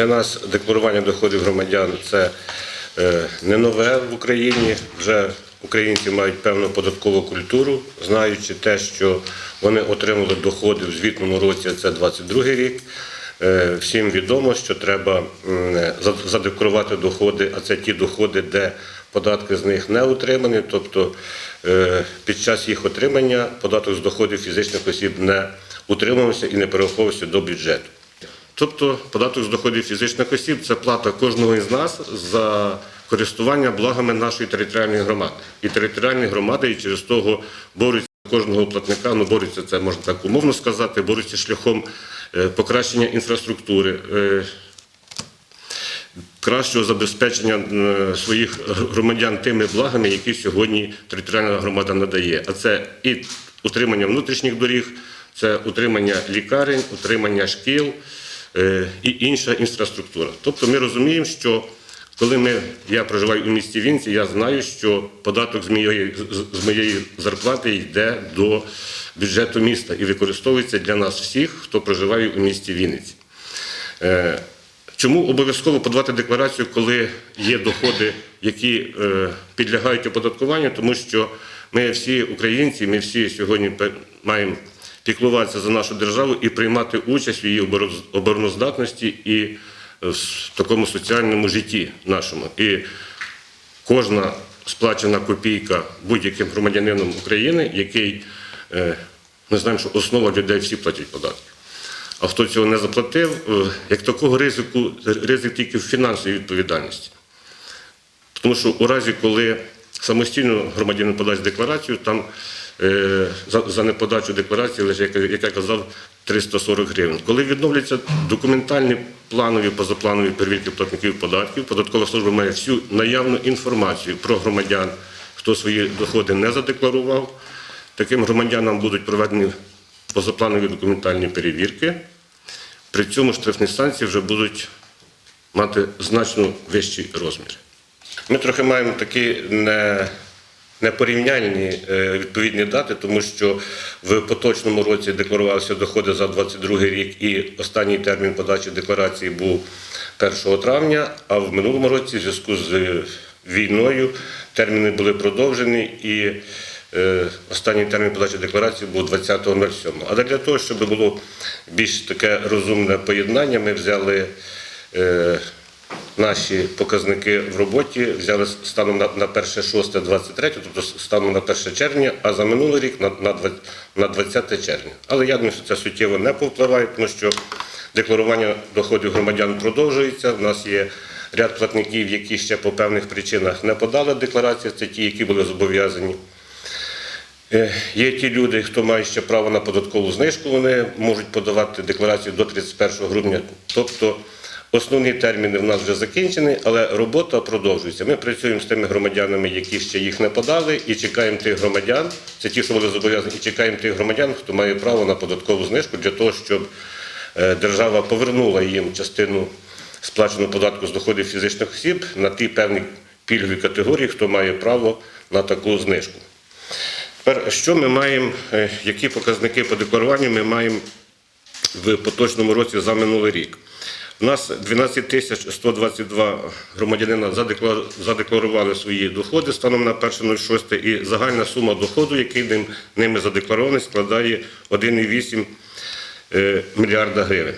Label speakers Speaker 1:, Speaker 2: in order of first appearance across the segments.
Speaker 1: Для нас декларування доходів громадян це е, не нове в Україні. Вже українці мають певну податкову культуру, знаючи те, що вони отримали доходи в звітному році, це 22 рік. Е, Всім відомо, що треба задекларувати доходи, а це ті доходи, де податки з них не утримані. Тобто е, під час їх отримання податок з доходів фізичних осіб не утримувався і не перераховувався до бюджету. Тобто податок з доходів фізичних осіб це плата кожного із нас за користування благами нашої територіальної громади. І територіальні громади і через того борються кожного платника, ну борються це можна так умовно сказати, борються шляхом е, покращення інфраструктури, е, кращого забезпечення е, своїх громадян тими благами, які сьогодні територіальна громада надає. А це і утримання внутрішніх доріг, це утримання лікарень, утримання шкіл і інша інфраструктура. Тобто ми розуміємо, що коли ми, я проживаю у місті Вінці, я знаю, що податок з моєї, з моєї зарплати йде до бюджету міста і використовується для нас всіх, хто проживає у місті Вінниці. Е, Чому обов'язково подавати декларацію, коли є доходи, які е, підлягають оподаткуванню? Тому що ми всі українці, ми всі сьогодні маємо піклуватися за нашу державу і приймати участь в її обороноздатності і е, в такому соціальному житті нашому. І кожна сплачена копійка будь-яким громадянином України, який е, ми знаємо, що основа людей всі платять податки. А хто цього не заплатив, е, як такого ризику, ризик тільки в фінансовій відповідальності. Тому що у разі, коли самостійно громадянин подасть декларацію, там за, за неподачу декларації лише, як, я казав, 340 гривень. Коли відновляться документальні планові позапланові перевірки платників податків, податкова служба має всю наявну інформацію про громадян, хто свої доходи не задекларував. Таким громадянам будуть проведені позапланові документальні перевірки. При цьому штрафні санкції вже будуть мати значно вищий розмір. Ми трохи маємо такі не, непорівняльні е, відповідні дати, тому що в поточному році декларувалися доходи за 22 рік, і останній термін подачі декларації був 1 травня, а в минулому році, в зв'язку з е, війною, терміни були продовжені і е, останній термін подачі декларації був 20.07. Але для того, щоб було більш таке розумне поєднання, ми взяли. Наші показники в роботі взяли станом на, на 1.6.23, тобто станом на 1 червня, а за минулий рік на, на, 20 червня. Але я думаю, що це суттєво не повпливає, тому що декларування доходів громадян продовжується. У нас є ряд платників, які ще по певних причинах не подали декларацію, це ті, які були зобов'язані. Е, Є ті люди, хто має ще право на податкову знижку, вони можуть подавати декларацію до 31 грудня. Тобто основні терміни в нас вже закінчені, але робота продовжується. Ми працюємо з тими громадянами, які ще їх не подали, і чекаємо тих громадян, це ті, що були зобов'язані, і чекаємо тих громадян, хто має право на податкову знижку для того, щоб е, держава повернула їм частину сплаченого податку з доходів фізичних осіб на ті певні пільгові категорії, хто має право на таку знижку. Тепер, що ми маємо, е, які показники по декларуванню ми маємо в поточному році за минулий рік? У нас 12 тисяч 122 громадянина задекларували свої доходи станом на 1.06 і загальна сума доходу, який ними задекларований, складає 1,8 е, мільярда гривень.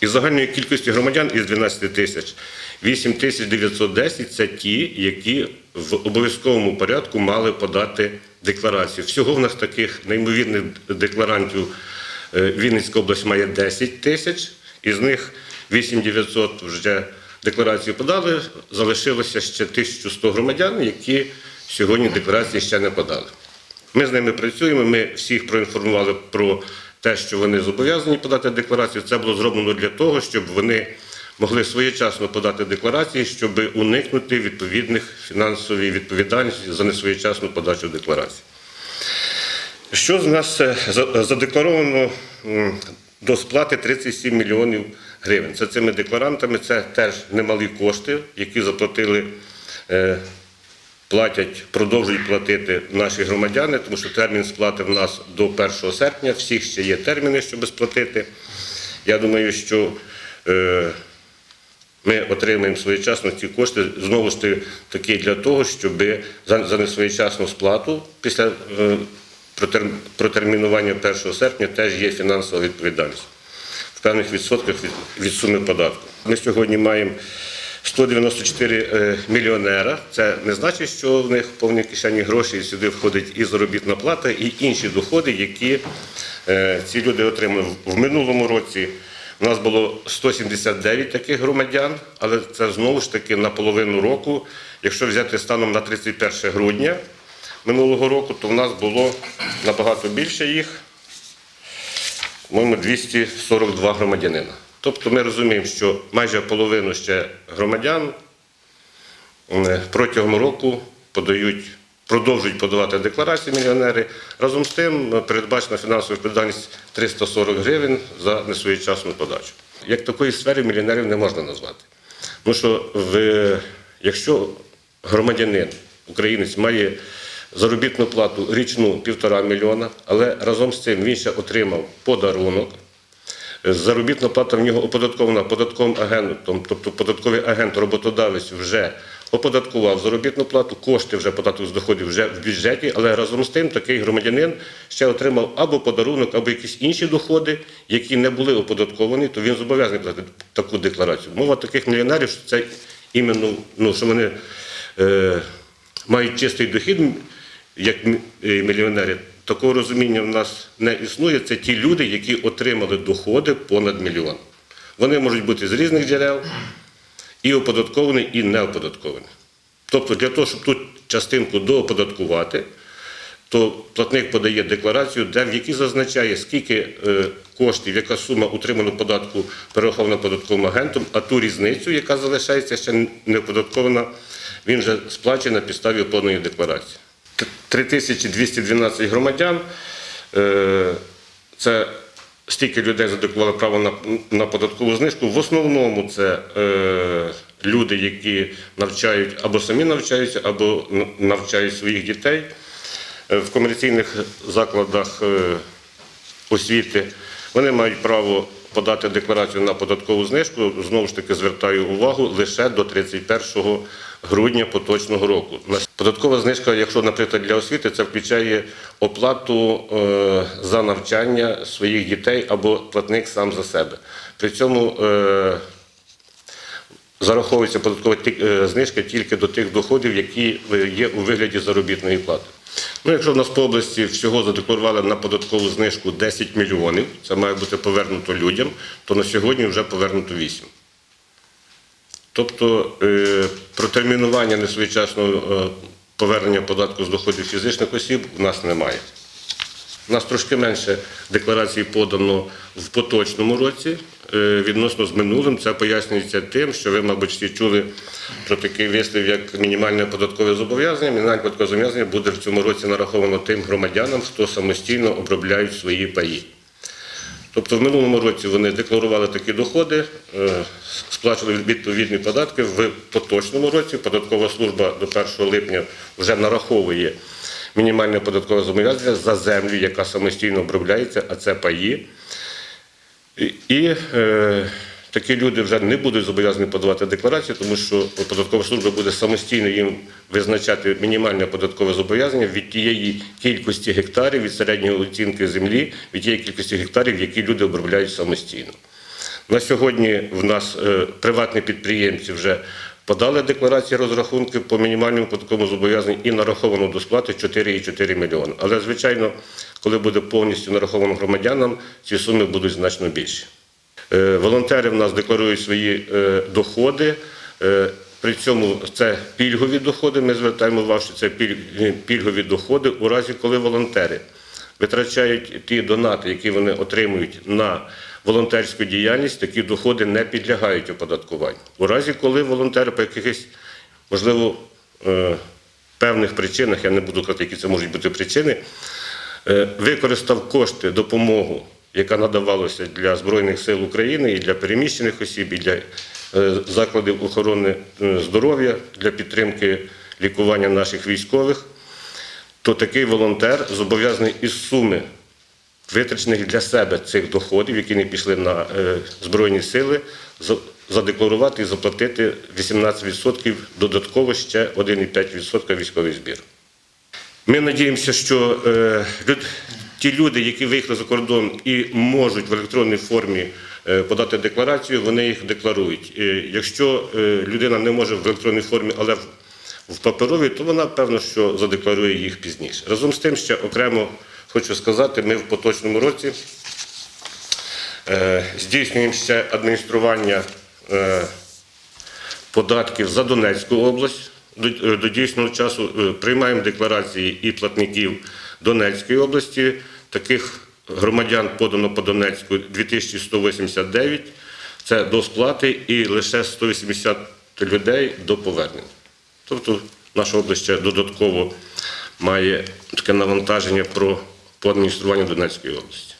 Speaker 1: Із загальної кількості громадян із 12 тисяч 8 тисяч 910 – це ті, які в обов'язковому порядку мали подати декларацію. Всього в нас таких неймовірних декларантів Вінницька область має 10 тисяч, із них 8 900 вже декларацію подали, залишилося ще 1100 громадян, які сьогодні декларації ще не подали. Ми з ними працюємо, ми всіх проінформували про те, що вони зобов'язані подати декларацію. Це було зроблено для того, щоб вони могли своєчасно подати декларації, щоб уникнути відповідних фінансової відповідальності за несвоєчасну подачу декларації. Що з нас е, задекларовано до сплати 37 мільйонів гривень? Це цими декларантами, це теж немалі кошти, які заплатили е, платять, продовжують платити наші громадяни, тому що термін сплати в нас до 1 серпня, всіх ще є терміни, щоб сплатити. Я думаю, що е, ми отримаємо своєчасно ці кошти знову ж таки для того, щоб за, несвоєчасну сплату після протермінування 1 серпня теж є фінансова відповідальність в певних відсотках від, від суми податку. Ми сьогодні маємо 194 е, мільйонера. Це не значить, що в них повні кишені гроші, і сюди входить і заробітна плата, і інші доходи, які е, ці люди отримали. В минулому році у нас було 179 таких громадян, але це знову ж таки на половину року. Якщо взяти станом на 31 грудня минулого року, то в нас було набагато більше їх по-моєму, 242 громадянина. Тобто ми розуміємо, що майже половину ще громадян е, протягом року подають, продовжують подавати декларації мільйонери. Разом з тим е, передбачена фінансова відповідальність 340 гривень за несвоєчасну подачу. Як такої сфери мільйонерів не можна назвати. Тому що в, якщо громадянин, українець має заробітну плату річну півтора мільйона, але разом з цим він ще отримав подарунок. Заробітна плата в нього оподаткована податковим агентом, тобто податковий агент, роботодавець вже оподаткував заробітну плату, кошти вже податок з доходів вже в бюджеті, але разом з тим такий громадянин ще отримав або подарунок, або якісь інші доходи, які не були оподатковані, то він зобов'язаний платити таку декларацію. Мова таких мільйонерів, що це іменно, ну, що вони е, мають чистий дохід, як е, мільйонери. Такого розуміння в нас не існує. Це ті люди, які отримали доходи понад мільйон. Вони можуть бути з різних джерел, і оподатковані, і не оподатковані. Тобто для того, щоб тут частинку дооподаткувати, то платник подає декларацію, де в якій зазначає, скільки е, коштів, яка сума утриманого податку перерахована податковим агентом, а ту різницю, яка залишається ще не оподаткована, він вже сплачує на підставі повної декларації. Т- 3212 громадян. е, Це стільки людей задекларували право на, на податкову знижку. В основному це е, люди, які навчають або самі навчаються, або навчають своїх дітей Е, в комерційних закладах е, освіти. Вони мають право подати декларацію на податкову знижку. Знову ж таки звертаю увагу лише до 31 грудня поточного року. Податкова знижка, якщо, наприклад, для освіти, це включає оплату е, за навчання своїх дітей або платник сам за себе. При цьому е, зараховується податкова е, знижка тільки до тих доходів, які є у вигляді заробітної плати. Ну, якщо в нас по області всього задекларували на податкову знижку 10 мільйонів, це має бути повернуто людям, то на сьогодні вже повернуто 8. Тобто е, протермінування несвоєчасного е, повернення податку з доходів фізичних осіб в нас немає. У нас трошки менше декларацій подано в поточному році е, відносно з минулим. Це пояснюється тим, що ви, мабуть, всі чули про такий вислів, як мінімальне податкове зобов'язання. Мінімальне податкове зобов'язання буде в цьому році нараховано тим громадянам, хто самостійно обробляють свої паї. Тобто в минулому році вони декларували такі доходи, е, сплачували відповідні податки. В поточному році податкова служба до 1 липня вже нараховує мінімальне податкове зобов'язання за землю, яка самостійно обробляється, а це паї. І, е, такі люди вже не будуть зобов'язані подавати декларацію, тому що податкова служба буде самостійно їм визначати мінімальне податкове зобов'язання від тієї кількості гектарів, від середньої оцінки землі, від тієї кількості гектарів, які люди обробляють самостійно. На сьогодні в нас е, приватні підприємці вже подали декларації розрахунки по мінімальному податковому зобов'язанню і нараховано до сплати 4,4 мільйони. Але, звичайно, коли буде повністю нараховано громадянам, ці суми будуть значно більші. Е, Волонтери в нас декларують свої е, доходи. Е, При цьому це пільгові доходи. Ми звертаємо увагу, що це пільгові доходи у разі, коли волонтери витрачають ті донати, які вони отримують на волонтерську діяльність, такі доходи не підлягають оподаткуванню. У разі, коли волонтери по якихось, можливо, е, певних причинах, я не буду казати, які це можуть бути причини, е, використав кошти, допомогу, яка надавалася для Збройних сил України і для переміщених осіб, і для е, закладів охорони здоров'я, для підтримки лікування наших військових, то такий волонтер зобов'язаний із суми витрачених для себе цих доходів, які не пішли на е, Збройні сили, задекларувати і заплатити 18% додатково ще 1,5% військовий збір. Ми надіємося, що е, ті люди, які виїхали за кордон і можуть в електронній формі е, подати декларацію, вони їх декларують. Якщо людина не може в електронній формі, але в, паперовій, то вона певно, задекларує їх пізніше. Разом з тим, ще окремо хочу сказати, ми в поточному році е, здійснюємо ще адміністрування. Е, податків за Донецьку область до, е, дійсного часу. Приймаємо декларації і платників Донецької області. Таких громадян подано по Донецьку 2189. Це до сплати і лише 180 людей до повернення. Тобто наша область ще додатково має таке навантаження про, по адмініструванню Донецької області.